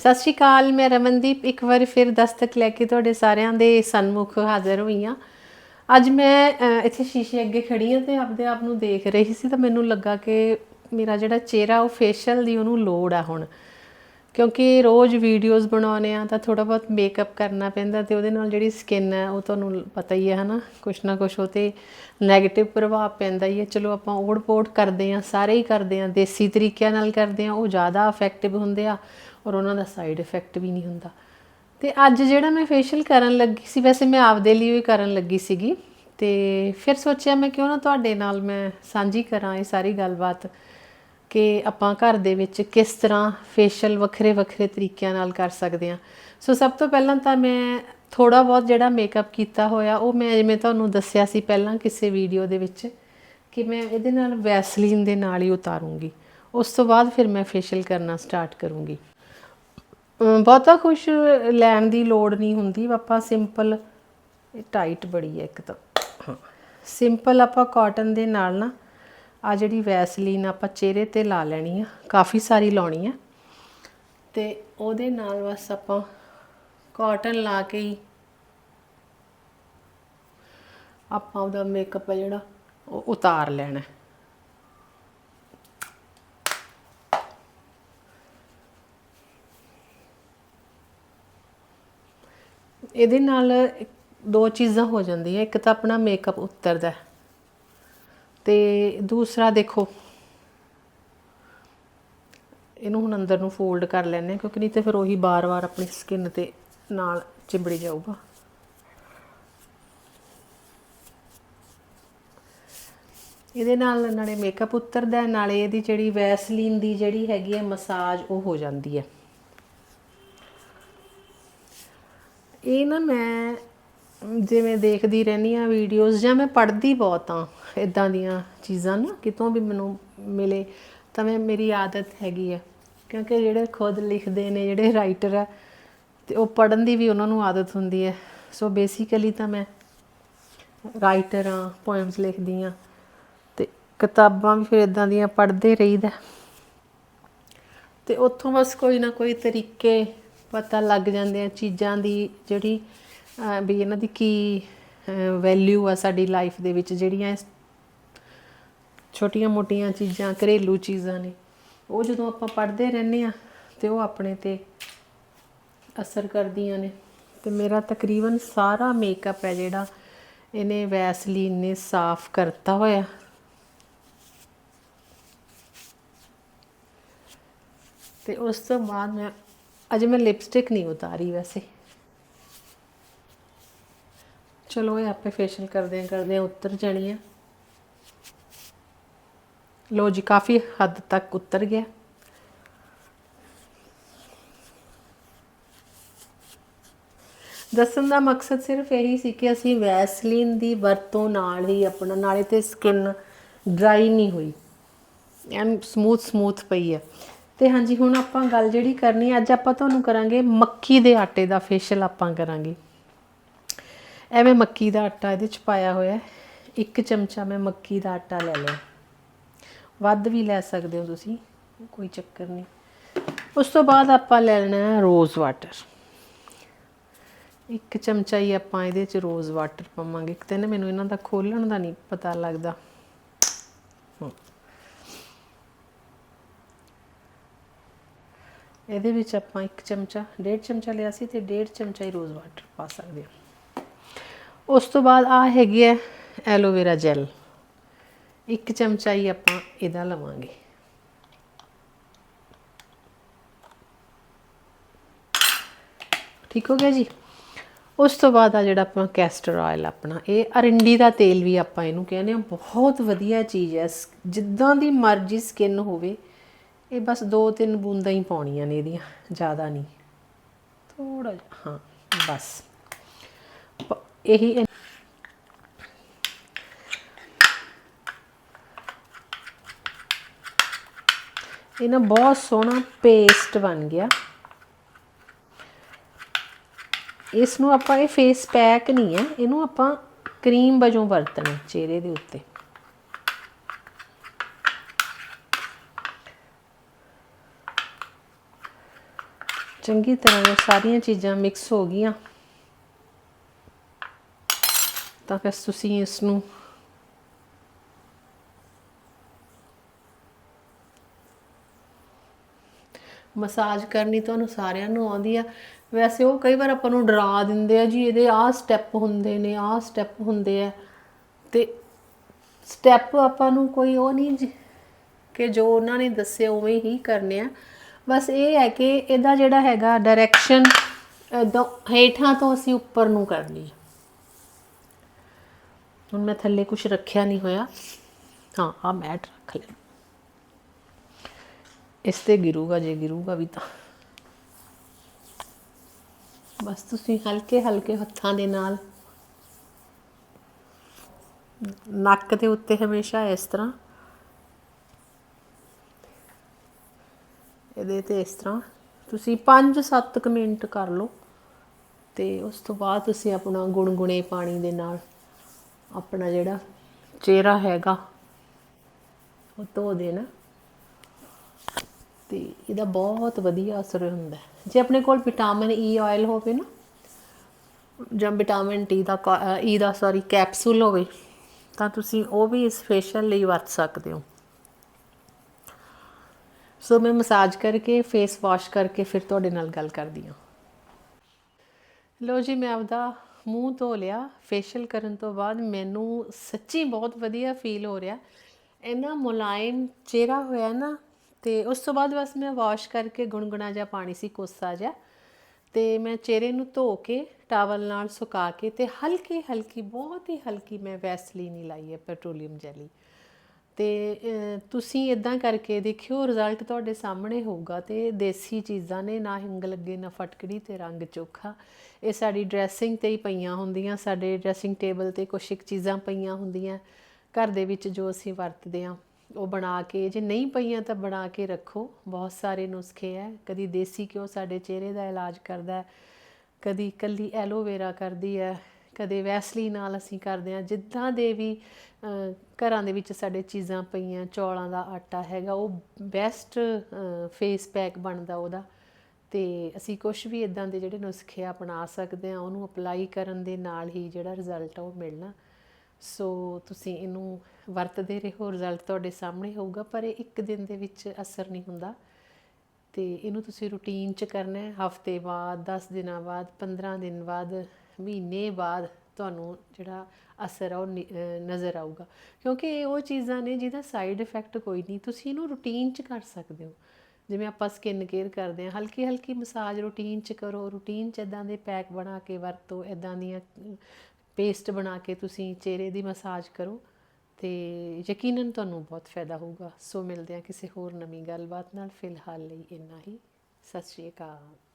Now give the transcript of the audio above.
ਸਤਿ ਸ਼੍ਰੀ ਅਕਾਲ, ਮੈਂ ਰਮਨਦੀਪ। ਇੱਕ ਵਾਰ ਫਿਰ ਦਸਤਕ ਲੈ ਕੇ ਤੁਹਾਡੇ ਸਾਰਿਆਂ ਦੇ ਸਨਮੁਖ ਹਾਜ਼ਰ ਹੋਈ ਹਾਂ ਅੱਜ ਮੈਂ ਇੱਥੇ ਸ਼ੀਸ਼ੇ ਅੱਗੇ ਖੜੀ ਹਾਂ ਤੇ ਆਪਦੇ ਆਪ ਨੂੰ ਦੇਖ ਰਹੀ ਸੀ ਤਾਂ ਮੈਨੂੰ ਲੱਗਾ ਕਿ ਮੇਰਾ ਜਿਹੜਾ ਚਿਹਰਾ, ਉਹ ਫੇਸ਼ੀਅਲ ਦੀ ਉਹਨੂੰ ਲੋੜ ਆ ਹੁਣ। ਕਿਉਂਕਿ ਰੋਜ਼ ਵੀਡੀਓਜ਼ ਬਣਾਉਨੇ ਆ ਤਾਂ ਥੋੜਾ ਬਹੁਤ ਮੇਕਅਪ ਕਰਨਾ ਪੈਂਦਾ ਤੇ ਉਹਦੇ ਨਾਲ ਜਿਹੜੀ ਸਕਿਨ ਹੈ, ਉਹ ਤੁਹਾਨੂੰ ਪਤਾ ਹੀ ਹੈ, ਹਨਾ? ਕੁਛ ਨਾ ਕੁਛ ਉਹ ਤੇ 네ਗੇਟਿਵ ਪ੍ਰਭਾਵ ਪੈਂਦਾ ਹੀ ਹੈ। ਚਲੋ ਆਪਾਂ ਓੜ-ਪੋੜ ਕਰਦੇ ਆ ਸਾਰੇ ਹੀ ਕਰਦੇ ਆ ਦੇਸੀ ਤਰੀਕਿਆਂ ਨਾਲ ਕਰਦੇ ਆ ਉਹ ਜ਼ਿਆਦਾ ਇਫੈਕਟਿਵ ਹੁੰਦੇ ਆ। ਔਰ ਉਹਨਾਂ ਦਾ ਸਾਈਡ ਇਫੈਕਟ ਵੀ ਨਹੀਂ ਹੁੰਦਾ। ਤੇ ਅੱਜ ਜਿਹੜਾ ਮੈਂ ਫੇਸ਼ੀਅਲ ਕਰਨ ਲੱਗੀ ਸੀ, ਵੈਸੇ ਮੈਂ ਆਪਦੇ ਲਈ ਵੀ ਕਰਨ ਲੱਗੀ ਸੀਗੀ। ਤੇ ਫਿਰ ਸੋਚਿਆ ਮੈਂ ਕਿਉਂ ਨਾ ਤੁਹਾਡੇ ਨਾਲ ਮੈਂ ਸਾਂਝੀ ਕਰਾਂ ਇਹ ਸਾਰੀ ਗੱਲਬਾਤ ਕਿ ਆਪਾਂ ਘਰ ਦੇ ਵਿੱਚ ਕਿਸ ਤਰ੍ਹਾਂ ਫੇਸ਼ੀਅਲ ਵੱਖਰੇ ਵੱਖਰੇ ਤਰੀਕਿਆਂ ਨਾਲ ਕਰ ਸਕਦੇ ਹਾਂ। ਸੋ ਸਭ ਤੋਂ ਪਹਿਲਾਂ ਤਾਂ ਮੈਂ ਥੋੜਾ ਬਹੁਤ ਜਿਹੜਾ ਮੇਕਅਪ ਕੀਤਾ ਹੋਇਆ, ਉਹ ਮੈਂ ਜਿਵੇਂ ਤੁਹਾਨੂੰ ਦੱਸਿਆ ਸੀ ਪਹਿਲਾਂ ਕਿਸੇ ਵੀਡੀਓ ਦੇ ਵਿੱਚ ਕਿ ਮੈਂ ਇਹਦੇ ਨਾਲ ਵੈਸਲੀਨ ਦੇ ਨਾਲ ਹੀ ਉਤਾਰੂੰਗੀ। ਉਸ ਤੋਂ ਬਾਅਦ ਫਿਰ ਮੈਂ ਫੇਸ਼ੀਅਲ ਕਰਨਾ ਸਟਾਰਟ ਕਰੂੰਗੀ। ਬਹੁਤਾ ਕੁਝ ਲੈਣ ਦੀ ਲੋੜ ਨਹੀਂ ਹੁੰਦੀ ਆਪਾਂ ਸਿੰਪਲ ਇਹ ਟਾਈਟ ਬੜੀ ਹੈ ਇੱਕ ਤਾਂ। ਸਿੰਪਲ ਆਪਾਂ ਕਾਟਨ ਦੇ ਨਾਲ ਨਾ ਆ ਜਿਹੜੀ ਵੈਸਲੀਨ ਆਪਾਂ ਚਿਹਰੇ ਤੇ ਲਾ ਲੈਣੀ ਆ ਕਾਫੀ ਸਾਰੀ ਲਾਉਣੀ ਆ। ਤੇ ਉਹਦੇ ਨਾਲ ਬਸ ਆਪਾਂ ਕਾਟਨ ਲਾ ਕੇ ਹੀ ਆਪਾਂ ਉਹਦਾ ਮੇਕਅਪ ਹੈ ਜਿਹੜਾ ਉਹ ਉਤਾਰ ਲੈਣਾ। ਇਹਦੇ ਨਾਲ ਦੋ ਚੀਜ਼ਾਂ ਹੋ ਜਾਂਦੀਆਂ। ਇੱਕ ਤਾਂ ਆਪਣਾ ਮੇਕਅਪ ਉਤਰਦਾ ਹੈ ਤੇ ਦੂਸਰਾ ਦੇਖੋ, ਇਹਨੂੰ ਹੁਣ ਅੰਦਰ ਨੂੰ ਫੋਲਡ ਕਰ ਲੈਣੇ ਕਿਉਂਕਿ ਨਹੀਂ ਤੇ ਫਿਰ ਉਹੀ ਬਾਰ-ਬਾਰ ਆਪਣੀ ਸਕਿਨ ਤੇ ਨਾਲ ਚਿੰਬੜੀ ਜਾਊਗਾ। ਇਹਦੇ ਨਾਲ ਨਾਲੇ ਮੇਕਅਪ ਉਤਰਦਾ ਨਾਲੇ ਇਹਦੀ ਜਿਹੜੀ ਵੈਸਲੀਨ ਦੀ ਜਿਹੜੀ ਹੈਗੀ ਹੈ ਮਸਾਜ ਉਹ ਹੋ ਜਾਂਦੀ ਹੈ। ਇਹ ਨਾ ਮੈਂ ਜਿਵੇਂ ਦੇਖਦੀ ਰਹਿੰਦੀ ਆ ਵੀਡੀਓਜ਼ ਜਾਂ ਮੈਂ ਪੜ੍ਹਦੀ ਬਹੁਤ ਆ ਇਦਾਂ ਦੀਆਂ ਚੀਜ਼ਾਂ ਨਾ, ਕਿਤੋਂ ਵੀ ਮੈਨੂੰ ਮਿਲੇ ਤਾਂ ਮੈਂ, ਮੇਰੀ ਆਦਤ ਹੈਗੀ ਆ। ਕਿਉਂਕਿ ਜਿਹੜੇ ਖੁਦ ਲਿਖਦੇ ਨੇ, ਜਿਹੜੇ ਰਾਈਟਰ ਆ, ਤੇ ਉਹ ਪੜ੍ਹਨ ਦੀ ਵੀ ਉਹਨਾਂ ਨੂੰ ਆਦਤ ਹੁੰਦੀ ਹੈ। ਸੋ ਬੇਸਿਕਲੀ ਤਾਂ ਮੈਂ ਰਾਈਟਰ ਆ ਪੋਇਮਸ ਲਿਖਦੀ ਆ ਤੇ ਕਿਤਾਬਾਂ ਵੀ ਫਿਰ ਇਦਾਂ ਦੀਆਂ ਪੜ੍ਹਦੇ ਰਹੀਦਾ। ਤੇ ਉੱਥੋਂ ਬਸ ਕੋਈ ਨਾ ਕੋਈ ਤਰੀਕੇ ਪਤਾ ਲੱਗ ਜਾਂਦੇ ਆ ਚੀਜ਼ਾਂ ਦੀ ਜਿਹੜੀ ਵੀ ਇਹਨਾਂ ਦੀ ਕੀ ਵੈਲਿਊ ਆ ਸਾਡੀ ਲਾਈਫ ਦੇ ਵਿੱਚ ਜਿਹੜੀਆਂ ਛੋਟੀਆਂ-ਮੋਟੀਆਂ ਚੀਜ਼ਾਂ, ਘਰੇਲੂ ਚੀਜ਼ਾਂ ਨੇ। ਉਹ ਜਦੋਂ ਆਪਾਂ ਪੜ੍ਹਦੇ ਰਹਿੰਦੇ ਆ ਤੇ ਉਹ ਆਪਣੇ ਤੇ ਅਸਰ ਕਰਦੀਆਂ ਨੇ। ਤੇ ਮੇਰਾ ਤਕਰੀਬਨ ਸਾਰਾ ਮੇਕਅਪ ਹੈ ਜਿਹੜਾ ਇਹਨੇ ਵੈਸਲੀਨ ਨੇ ਸਾਫ਼ ਕਰਤਾ ਹੋਇਆ। ਤੇ ਉਸ ਤੋਂ ਬਾਅਦ ਮੈਂ ਅਜੇ ਮੈਂ ਲਿਪਸਟਿਕ ਨਹੀਂ ਉਤਾਰੀ ਵੈਸੇ। ਚਲੋ ਇਹ ਆਪੇ ਫੇਸ਼ੀਅਲ ਕਰਦੇ ਆਂ ਕਰਦੇ ਆਂ ਉਤਰ ਜਾਣੀ ਆ। ਲੋ ਜੀ, ਕਾਫੀ ਹੱਦ ਤੱਕ ਉਤਰ ਗਿਆ। ਦੱਸਣ ਦਾ ਮਕਸਦ ਸਿਰਫ ਇਹੀ ਸੀ ਕਿ ਅਸੀਂ ਵੈਸਲੀਨ ਦੀ ਵਰਤੋਂ ਨਾਲ ਹੀ ਆਪਣਾ, ਨਾਲੇ ਤੇ ਸਕਿਨ ਡਰਾਈ ਨਹੀਂ ਹੋਈ। ਐਨ ਸਮੂਥ ਸਮੂਥ ਪਈ ਹੈ ਤੇ ਹਾਂਜੀ, ਹੁਣ ਆਪਾਂ ਗੱਲ ਜਿਹੜੀ ਕਰਨੀ ਅੱਜ ਆਪਾਂ ਤੁਹਾਨੂੰ ਕਰਾਂਗੇ ਮੱਕੀ ਦੇ ਆਟੇ ਦਾ ਫੇਸ਼ੀਅਲ ਆਪਾਂ ਕਰਾਂਗੇ। ਐਵੇਂ ਮੱਕੀ ਦਾ ਆਟਾ ਇਹਦੇ ਚ ਪਾਇਆ ਹੋਇਆ ਹੈ। ਇੱਕ ਚਮਚਾ ਮੈਂ ਮੱਕੀ ਦਾ ਆਟਾ ਲੈ ਲਿਆ। ਵੱਧ ਵੀ ਲੈ ਸਕਦੇ ਹੋ ਤੁਸੀਂ, ਕੋਈ ਚੱਕਰ ਨਹੀਂ। ਉਸ ਤੋਂ ਬਾਅਦ ਆਪਾਂ ਲੈ ਲੈਣਾ ਹੈ ਰੋਜ਼ ਵਾਟਰ। ਇੱਕ ਚਮਚਾ ਹੀ ਆਪਾਂ ਇਹਦੇ ਚ ਰੋਜ਼ ਵਾਟਰ ਪਾਵਾਂਗੇ। ਇੱਕ ਤਾਂ ਨਾ ਮੈਨੂੰ ਇਹਨਾਂ ਦਾ ਖੋਲਣ ਦਾ ਨਹੀਂ ਪਤਾ ਲੱਗਦਾ। ਇਹਦੇ ਵਿੱਚ ਆਪਾਂ ਇੱਕ ਚਮਚਾ, ਡੇਢ ਚਮਚਾ ਲਿਆ ਸੀ ਤੇ ਡੇਢ ਚਮਚਾ ਹੀ ਰੋਜ਼ ਵਾਟਰ ਪਾ ਸਕਦੇ ਹਾਂ। ਉਸ ਤੋਂ ਬਾਅਦ ਆ ਹੈਗੀ ਹੈ ਐਲੋਵੇਰਾ ਜੈਲ ਇੱਕ ਚਮਚਾ ਹੀ ਆਪਾਂ ਇਹਦਾ ਲਵਾਂਗੇ। ਠੀਕ ਹੋ ਗਿਆ ਜੀ? ਉਸ ਤੋਂ ਬਾਅਦ ਆ ਜਿਹੜਾ ਆਪਣਾ ਕੈਸਟਰ ਆਇਲ ਆਪਣਾ, ਇਹ ਅਰਿੰਡੀ ਦਾ ਤੇਲ ਵੀ ਆਪਾਂ ਇਹਨੂੰ ਕਹਿੰਦੇ ਆ ਬਹੁਤ ਵਧੀਆ ਚੀਜ਼ ਹੈ। ਸ- ਜਿੱਦਾਂ ਦੀ ਮਰਜ਼ੀ ਸਕਿਨ ਹੋਵੇ ਇਹ ਬਸ ਦੋ ਤਿੰਨ ਬੂੰਦਾਂ ਹੀ ਪਾਉਣੀਆਂ ਨੇ ਇਹਦੀਆਂ ਜ਼ਿਆਦਾ ਨਹੀਂ। ਥੋੜਾ ਜਿਹਾ। ਹਾਂ ਬਸ। ਇਹ- ਇਹ ਨਾ ਬਹੁਤ ਸੋਹਣਾ ਪੇਸਟ ਬਣ ਗਿਆ। ਇਸ ਨੂੰ ਆਪਾਂ ਇਹ ਫੇਸ ਪੈਕ ਨਹੀਂ ਹੈ ਇਹਨੂੰ ਆਪਾਂ ਕਰੀਮ ਵਜੋਂ ਵਰਤਣਾ ਚਿਹਰੇ ਦੇ ਉੱਤੇ। ਚੰਗੀ ਤਰ੍ਹਾਂ ਸਾਰੀਆਂ ਚੀਜ਼ਾਂ ਮਿਕਸ ਹੋ ਗਈਆਂ। ਤਾਂ ਫਿਰ ਤੁਸੀਂ ਇਸ ਨੂੰ ਮਸਾਜ ਕਰਨੀ ਤੁਹਾਨੂੰ ਸਾਰਿਆਂ ਨੂੰ ਆਉਂਦੀ ਆ। ਵੈਸੇ ਉਹ ਕਈ ਵਾਰ ਆਪਾਂ ਨੂੰ ਡਰਾ ਦਿੰਦੇ ਆ ਜੀ, ਇਹਦੇ ਆਹ ਸਟੈਪ ਹੁੰਦੇ ਨੇ, ਆਹ ਸਟੈਪ ਹੁੰਦੇ ਆ। ਤੇ ਸਟੈਪ ਆਪਾਂ ਨੂੰ ਕੋਈ ਉਹ ਨਹੀਂ ਜੀ, ਕਿ ਜੋ ਉਹਨਾਂ ਨੇ ਦੱਸਿਆ, ਉਵੇਂ ਹੀ ਕਰਨੇ ਆ। ਬਸ ਇਹ ਹੈ ਕਿ ਇਹਦਾ ਜਿਹੜਾ ਹੈਗਾ ਡਾਇਰੈਕਸ਼ਨ ਇਦਾਂ ਹੇਠਾਂ ਤੋਂ ਅਸੀਂ ਉੱਪਰ ਨੂੰ ਕਰਨੀ ਹੁਣ ਮੈਂ ਥੱਲੇ ਕੁਝ ਰੱਖਿਆ ਨਹੀਂ ਹੋਇਆ। ਹਾਂ ਆ ਮੈਟ ਰੱਖ ਲਿਆ ਇਸ ਤੇ ਗਿਰੂਗਾ, ਜੇ ਗਿਰੂਗਾ ਵੀ ਤਾਂ। ਬਸ ਤੁਸੀਂ ਹਲਕੇ ਹਲਕੇ ਹੱਥਾਂ ਦੇ ਨਾਲ। ਨੱਕ ਦੇ ਉੱਤੇ ਹਮੇਸ਼ਾ ਇਸ ਤਰ੍ਹਾਂ। ਇਹਦੇ ਤੇ ਇਸ ਤਰ੍ਹਾਂ। ਤੁਸੀਂ 5-7 ਮਿੰਟ ਕਰ ਲਓ ਤੇ ਉਸ ਤੋਂ ਬਾਅਦ ਤੁਸੀਂ ਆਪਣਾ ਗੁਣਗੁਣੇ ਪਾਣੀ ਦੇ ਨਾਲ ਆਪਣਾ ਜਿਹੜਾ ਚਿਹਰਾ ਹੈਗਾ, ਉਹ ਧੋ ਦੇਣਾ। ਤੇ ਇਹਦਾ ਬਹੁਤ ਵਧੀਆ ਅਸਰ ਹੁੰਦਾ ਜੇ ਆਪਣੇ ਕੋਲ ਵਿਟਾਮਿਨ e ਈ ਆਇਲ ਹੋਵੇ ਨਾ, ਜਾਂ ਵਿਟਾਮਿਨ ਟੀ ਦਾ ਈ e ਦਾ ਸੌਰੀ ਕੈਪਸੂਲ ਹੋਵੇ, ਤਾਂ ਤੁਸੀਂ ਉਹ ਵੀ ਇਸ ਫੇਸ਼ੀਅਲ ਲਈ ਵਰਤ ਸਕਦੇ ਹੋ। ਸੋ ਮੈਂ ਮਸਾਜ ਕਰਕੇ ਫੇਸ ਵਾਸ਼ ਕਰਕੇ ਫਿਰ ਤੁਹਾਡੇ ਨਾਲ ਗੱਲ ਕਰਦੀ ਹਾਂ। ਲੋ ਜੀ, ਮੈਂ ਆਪਦਾ ਮੂੰਹ ਧੋ ਲਿਆ। ਫੇਸ਼ੀਅਲ ਕਰਨ ਤੋਂ ਬਾਅਦ ਮੈਨੂੰ ਸੱਚੀ ਬਹੁਤ ਵਧੀਆ ਫੀਲ ਹੋ ਰਿਹਾ। ਇੰਨਾ ਮੁਲਾਇਮ ਚਿਹਰਾ ਹੋਇਆ ਨਾ, ਤੇ ਉਸ ਤੋਂ ਬਾਅਦ ਬਸ ਮੈਂ ਵਾਸ਼ ਕਰਕੇ ਗੁਣਗੁਣਾ ਜਿਹਾ ਪਾਣੀ ਸੀ, ਕੋਸਾ ਜਿਹਾ। ਤੇ ਮੈਂ ਚਿਹਰੇ ਨੂੰ ਧੋ ਕੇ ਟਾਵਲ ਨਾਲ ਸੁਕਾ ਕੇ ਤੇ ਹਲਕੀ ਹਲਕੀ ਬਹੁਤ ਹੀ ਹਲਕੀ ਮੈਂ ਵੈਸਲੀਨ ਹੀ ਲਾਈ ਹੈ ਪੈਟਰੋਲੀਅਮ ਜੈਲੀ ਤੇ ਤੁਸੀਂ ਇਦਾਂ ਕਰਕੇ ਦੇਖਿਓ ਰਿਜ਼ਲਟ ਤੁਹਾਡੇ ਸਾਹਮਣੇ ਹੋਊਗਾ ਤੇ ਦੇਸੀ ਚੀਜ਼ਾਂ ਨੇ, ਨਾ ਹਿੰਗ ਲੱਗੇ, ਨਾ ਫਟਕੜੀ ਤੇ ਰੰਗ ਚੋਖਾ। ਇਹ ਸਾਡੀ ਡਰੈਸਿੰਗ ਤੇ ਹੀ ਪਈਆਂ ਹੁੰਦੀਆਂ, ਸਾਡੇ ਡਰੈਸਿੰਗ ਟੇਬਲ ਤੇ ਕੁਛ ਇੱਕ ਚੀਜ਼ਾਂ ਪਈਆਂ ਹੁੰਦੀਆਂ। ਘਰ ਦੇ ਵਿੱਚ ਜੋ ਅਸੀਂ ਵਰਤਦੇ ਆ ਉਹ ਬਣਾ ਕੇ, ਜੇ ਨਹੀਂ ਪਈਆਂ ਤਾਂ ਬਣਾ ਕੇ ਰੱਖੋ। ਬਹੁਤ ਸਾਰੇ ਨੁਸਖੇ ਹੈ ਕਦੀ ਦੇਸੀ ਘਿਓ ਸਾਡੇ ਚਿਹਰੇ ਦਾ ਇਲਾਜ ਕਰਦਾ ਹੈ ਕਦੀ ਇਕੱਲੀ ਐਲੋਵੇਰਾ ਕਰਦੀ ਹੈ ਕਦੇ ਵੈਸਲੀ ਨਾਲ ਅਸੀਂ ਕਰਦੇ ਹਾਂ, ਜਿੱਦਾਂ ਦੇ ਵੀ ਘਰਾਂ ਦੇ ਵਿੱਚ ਸਾਡੇ ਚੀਜ਼ਾਂ ਪਈਆਂ, ਚੌਲਾਂ ਦਾ ਆਟਾ ਹੈਗਾ, ਉਹ ਬੈਸਟ ਫੇਸ ਪੈਕ ਬਣਦਾ ਉਹਦਾ। ਤੇ ਅਸੀਂ ਕੁਝ ਵੀ ਇਦਾਂ ਦੇ ਜਿਹੜੇ ਨੁਸਖੇ ਆ ਅਪਣਾ ਸਕਦੇ ਆ ਉਹਨੂੰ ਅਪਲਾਈ ਕਰਨ ਦੇ ਨਾਲ ਹੀ ਜਿਹੜਾ ਰਿਜ਼ਲਟ ਆ ਉਹ ਮਿਲਣਾ। ਸੋ ਤੁਸੀਂ ਇਹਨੂੰ ਵਰਤਦੇ ਰਹੋ ਰਿਜ਼ਲਟ ਤੁਹਾਡੇ ਸਾਹਮਣੇ ਹੋਊਗਾ, ਪਰ ਇਹ ਇੱਕ ਦਿਨ ਦੇ ਵਿੱਚ ਅਸਰ ਨਹੀਂ ਹੁੰਦਾ। ਤੇ ਇਹਨੂੰ ਤੁਸੀਂ ਰੂਟੀਨ ਚ ਕਰਨਾ ਹੈ, ਹਫ਼ਤੇ ਬਾਅਦ 10 ਦਿਨਾਂ ਬਾਅਦ 15 ਦਿਨ ਬਾਅਦ ਮਹੀਨੇ ਬਾਅਦ ਤੁਹਾਨੂੰ ਜਿਹੜਾ ਅਸਰ ਆ ਉਹ ਨਿ- ਨਜ਼ਰ ਆਊਗਾ। ਕਿਉਂਕਿ ਇਹ ਉਹ ਚੀਜ਼ਾਂ ਨੇ ਜਿਹਦਾ ਸਾਈਡ ਇਫੈਕਟ ਕੋਈ ਨਹੀਂ। ਤੁਸੀਂ ਇਹਨੂੰ ਰੂਟੀਨ ਚ ਕਰ ਸਕਦੇ ਹੋ। ਜਿਵੇਂ ਆਪਾਂ ਸਕਿਨ ਕੇਅਰ ਕਰਦੇ ਹਾਂ ਹਲਕੀ ਹਲਕੀ ਮਸਾਜ ਰੂਟੀਨ ਚ ਕਰੋ। ਰੂਟੀਨ ਚ ਇਦਾਂ ਦੇ ਪੈਕ ਬਣਾ ਕੇ ਵਰਤੋ। ਇਦਾਂ ਦੀਆਂ ਪੇਸਟ ਬਣਾ ਕੇ ਤੁਸੀਂ ਚਿਹਰੇ ਦੀ ਮਸਾਜ ਕਰੋ ਤੇ ਯਕੀਨਨ ਤੁਹਾਨੂੰ ਬਹੁਤ ਫਾਇਦਾ ਹੋਊਗਾ। ਸੋ ਮਿਲਦੇ ਹਾਂ ਕਿਸੇ ਹੋਰ ਨਵੀਂ ਗੱਲਬਾਤ ਨਾਲ। ਫਿਲਹਾਲ ਲਈ ਇੰਨਾ ਹੀ। ਸਤਿ ਸ਼੍ਰੀ ਅਕਾਲ।